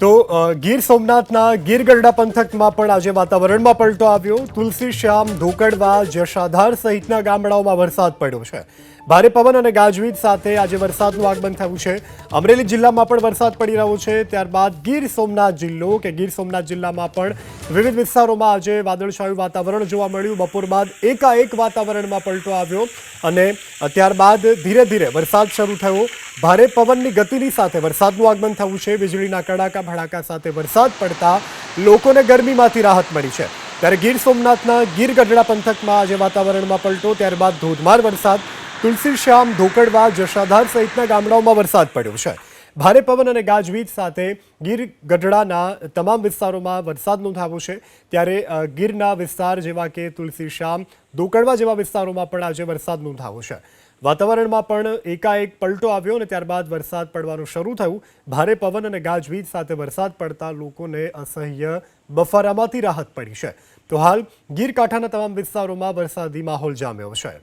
તો અ, ગીર સોમનાથના ગીર ગરડા પંથકમાં પણ આજે વાતાવરણમાં પલટો આવ્યો. તુલસી, શ્યામ, ધોકડવા, જશાધાર સહિતના ગામડાઓમાં વરસાદ પડ્યો છે. ભારે પવન અને ગાજવીજ સાથે આજે વરસાદનું આગમન થયું છે. અમરેલી જિલ્લામાં પણ વરસાદ પડી રહ્યો છે. ત્યારબાદ ગીર સોમનાથ જિલ્લો કે ગીર સોમનાથ જિલ્લામાં પણ વિવિધ વિસ્તારોમાં આજે વાદળછાયું વાતાવરણ જોવા મળ્યું. બપોર બાદ એકાએક વાતાવરણમાં પલટો આવ્યો અને ત્યારબાદ ધીરે ધીરે વરસાદ શરૂ થયો. ભારે પવનની ગતિની સાથે વરસાદનું આગમન થયું છે. વીજળીના કડાકા, ભડાકા સાથે વરસાદ પડતા લોકોને ગરમીમાંથી રાહત મળી છે. ત્યારે ગીર સોમનાથના ગીર ગઢડા પંથકમાં આજે વાતાવરણમાં પલટો, ત્યારબાદ ધોધમાર વરસાદ. તુલસી શ્યામ ધોકડવા, જશાધાર સહિતના ગામડાઓમાં વરસાદ પડ્યો છે. ભારે પવન અને ગાજવીજ સાથે ગીર ગઢડાના તમામ વિસ્તારોમાં વરસાદ નોંધાવ્યો છે. ત્યારે ગીરના વિસ્તાર જેવા કે તુલસી દોકડવા જેવા વિસ્તારોમાં પણ આજે વરસાદ નોંધાવ્યો છે. વાતાવરણમાં પણ એકાએક પલટો આવ્યો અને ત્યારબાદ વરસાદ પડવાનું શરૂ થયું. ભારે પવન અને ગાજવીજ સાથે વરસાદ પડતા લોકોને અસહ્ય બફારામાંથી રાહત પડી છે. તો હાલ ગીર કાંઠાના તમામ વિસ્તારોમાં વરસાદી માહોલ જામ્યો છે.